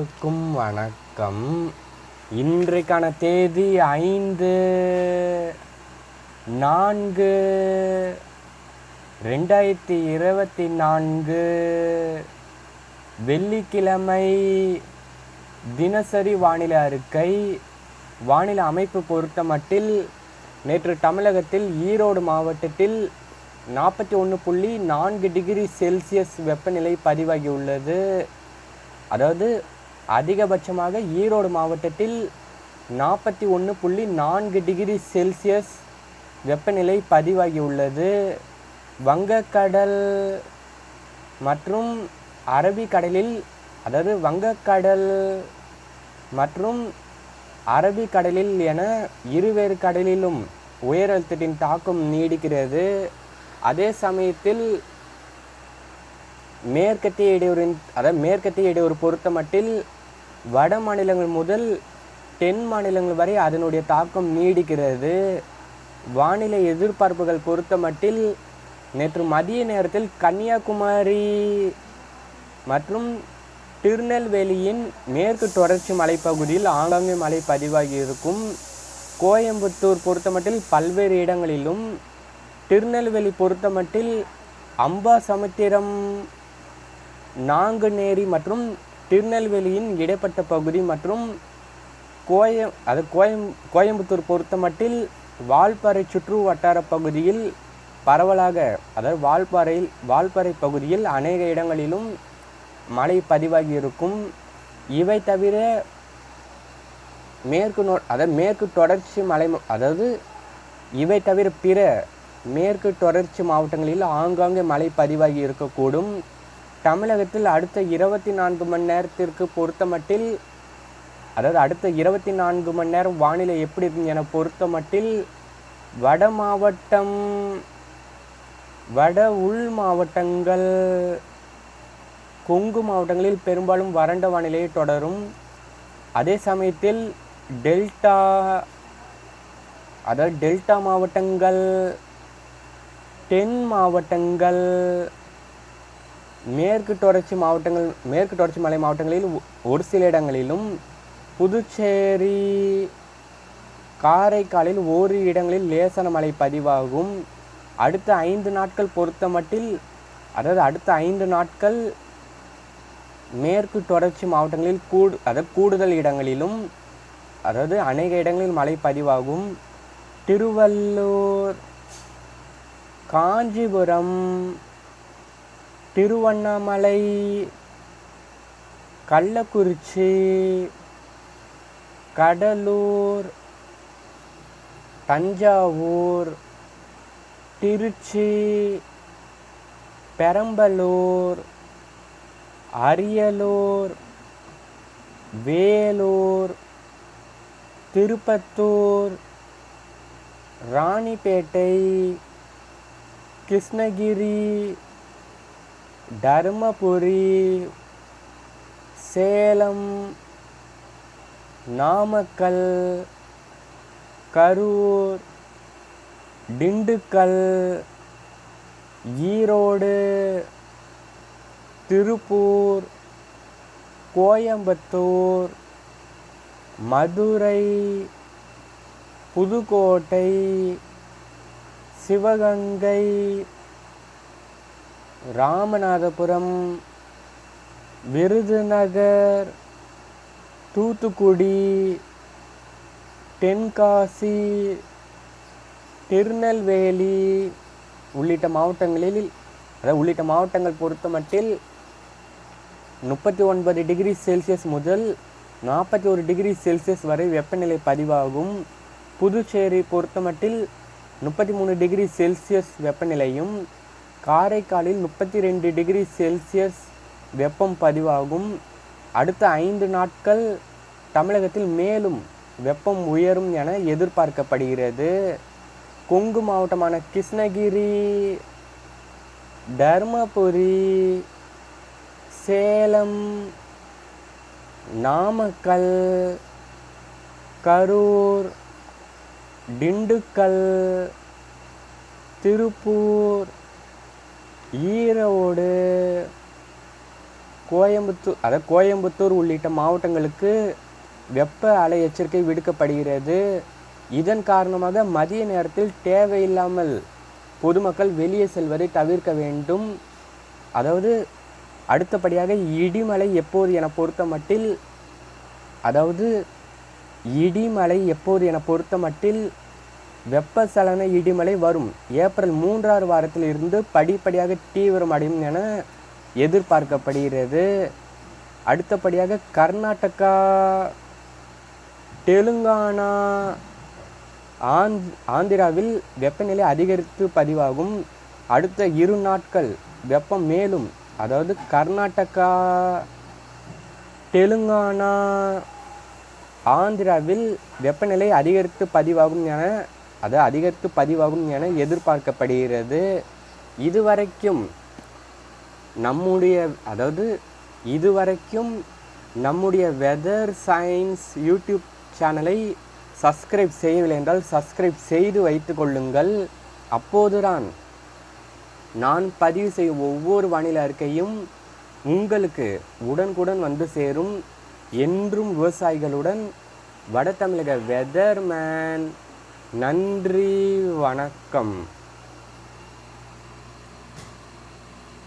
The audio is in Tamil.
அனைவருக்கும் வணக்கம். இன்றைக்கான தேதி ஐந்து நான்கு ரெண்டாயிரத்தி இருபத்தி நான்கு. வெள்ளிக்கிழமை தினசரி வானிலை அறிக்கை. வானிலை அமைப்பு பொறுத்தமட்டில் நேற்று தமிழகத்தில் ஈரோடு மாவட்டத்தில் நாற்பத்தி ஒன்று புள்ளி நான்கு டிகிரி செல்சியஸ் வெப்பநிலை பதிவாகியுள்ளது. அதாவது அதிகபட்சமாக ஈரோடு மாவட்டத்தில் நாற்பத்தி ஒன்று புள்ளி நான்கு டிகிரி செல்சியஸ் வெப்பநிலை பதிவாகியுள்ளது. வங்கக்கடல் மற்றும் அரபிக்கடலில் அதாவது வங்கக்கடல் மற்றும் அரபிக்கடலில் என இருவேறு கடலிலும் உயர் அழுத்தத்தின் தாக்கம் நீடிக்கிறது. அதே சமயத்தில் மேற்கத்திய இடையூறின் அதாவது மேற்கத்திய இடையூறு பொறுத்தமட்டில் வட மாநிலங்கள் முதல் தென் மாநிலங்கள் வரை அதனுடைய தாக்கம் நீடிக்கிறது. வானிலை எதிர்பார்ப்புகள் பொறுத்தமட்டில் நேற்று மதிய நேரத்தில் கன்னியாகுமரி மற்றும் திருநெல்வேலியின் மேற்கு தொடர்ச்சி மலைப்பகுதியில் ஆங்காங்கே மழை பதிவாகி இருக்கும். கோயம்புத்தூர் பொறுத்தமட்டில் பல்வேறு இடங்களிலும் திருநெல்வேலி பொறுத்தமட்டில் அம்பாசமுத்திரம் நாங்குநேரி மற்றும் திருநெல்வேலியின் இடைப்பட்ட பகுதி மற்றும் கோயம் அது கோயம் கோயம்புத்தூர் பொறுத்தமட்டில் வால்பாறை சுற்று வட்டார பகுதியில் பரவலாக அதாவது வால்பாறையில் வால்பாறை பகுதியில் அநேக இடங்களிலும் மழை பதிவாகி இருக்கும். இவை தவிர மேற்கு நோ அதாவது மேற்கு தொடர்ச்சி மலை அதாவது இவை தவிர பிற மேற்கு தொடர்ச்சி மாவட்டங்களில் ஆங்காங்கே மழை பதிவாகி இருக்கக்கூடும். தமிழகத்தில் அடுத்த இருபத்தி நான்கு மணி நேரத்திற்கு பொறுத்தமட்டில் அதாவது அடுத்த இருபத்தி நான்கு மணி நேரம் வானிலை எப்படி இருக்கும் என பொறுத்தமட்டில் வட மாவட்டம் வட உள் மாவட்டங்கள் கொங்கு மாவட்டங்களில் பெரும்பாலும் வறண்ட வானிலையை தொடரும். அதே சமயத்தில் டெல்டா அதாவது டெல்டா மாவட்டங்கள் தென் மாவட்டங்கள் மேற்கு தொடர்ச்சி மாவட்டங்கள் மேற்கு தொடர்ச்சி மலை மாவட்டங்களில் ஒரு சில இடங்களிலும் புதுச்சேரி காரைக்காலில் ஓரிரு இடங்களில் லேசான மழை பதிவாகும். அடுத்த ஐந்து நாட்கள் பொறுத்தமட்டில் அதாவது அடுத்த ஐந்து நாட்கள் மேற்கு தொடர்ச்சி மாவட்டங்களில் கூடு அதாவது கூடுதல் இடங்களிலும் அதாவது அநேக இடங்களில் மழை பதிவாகும். திருவள்ளூர் காஞ்சிபுரம் திருவண்ணாமலை கள்ளக்குறிச்சி கடலூர் தஞ்சாவூர் திருச்சி பெரம்பலூர் அரியலூர் வேலூர் திருப்பத்தூர் ராணிப்பேட்டை கிருஷ்ணகிரி தருமபுரி சேலம் நாமக்கல் கரூர் திண்டுக்கல் ஈரோடு திருப்பூர் கோயம்புத்தூர் மதுரை புதுக்கோட்டை சிவகங்கை ராமநாதபுரம் விருதுநகர் தூத்துக்குடி தென்காசி திருநெல்வேலி உள்ளிட்ட மாவட்டங்களில் அதாவது உள்ளிட்ட மாவட்டங்கள் பொறுத்தமட்டில் முப்பத்தி ஒன்பது டிகிரி செல்சியஸ் முதல் நாற்பத்தி ஒரு டிகிரி செல்சியஸ் வரை வெப்பநிலை பதிவாகும். புதுச்சேரி பொறுத்தமட்டில் முப்பத்தி மூணு டிகிரி செல்சியஸ் வெப்பநிலையும் காரைக்காலில் முப்பத்தி ரெண்டு டிகிரி செல்சியஸ் வெப்பம் பதிவாகும். அடுத்த ஐந்து நாட்கள் தமிழகத்தில் மேலும் வெப்பம் உயரும் என எதிர்பார்க்கப்படுகிறது. கொங்கு மாவட்டமான கிருஷ்ணகிரி தர்மபுரி சேலம் நாமக்கல் கரூர் திண்டுக்கல் திருப்பூர் ஈரோடு கோயம்புத்தூர் அதாவது கோயம்புத்தூர் உள்ளிட்ட மாவட்டங்களுக்கு வெப்ப அலை எச்சரிக்கை விடுக்கப்படுகிறது. இதன் காரணமாக மதிய நேரத்தில் தேவையில்லாமல் பொதுமக்கள் வெளியே செல்வதை தவிர்க்க வேண்டும். அதாவது அடுத்தபடியாக இடிமலை எப்போது என பொறுத்த மட்டில் அதாவது இடிமலை எப்போது என பொறுத்த மட்டில் வெப்பசலன இடிமலை வரும். ஏப்ரல் மூன்றாவது வாரத்தில் இருந்து படிப்படியாக தீவிரமடையும் என எதிர்பார்க்கப்படுகிறது. அடுத்தபடியாக கர்நாடகா தெலுங்கானா ஆந்த் ஆந்திராவில் வெப்பநிலை அதிகரித்து பதிவாகும். அடுத்த இரு நாட்கள் வெப்பம் மேலும் அதாவது கர்நாடகா தெலுங்கானா ஆந்திராவில் வெப்பநிலை அதிகரித்து பதிவாகும் என அது அதிகரித்து பதிவாகும் என எதிர்பார்க்கப்படுகிறது. இதுவரைக்கும் நம்முடைய அதாவது இதுவரைக்கும் நம்முடைய வெதர் சயின்ஸ் யூடியூப் சேனலை சப்ஸ்கிரைப் செய்யவில்லை என்றால் சப்ஸ்கிரைப் செய்து வைத்து கொள்ளுங்கள். அப்போதுதான் நான் பதிவு செய்யும் ஒவ்வொரு வானிலை அறிக்கையும் உங்களுக்கு உடனுக்குடன் வந்து சேரும் என்றும் விவசாயிகளுடன் வட தமிழக வெதர்மேன் நன்றி வணக்கம்.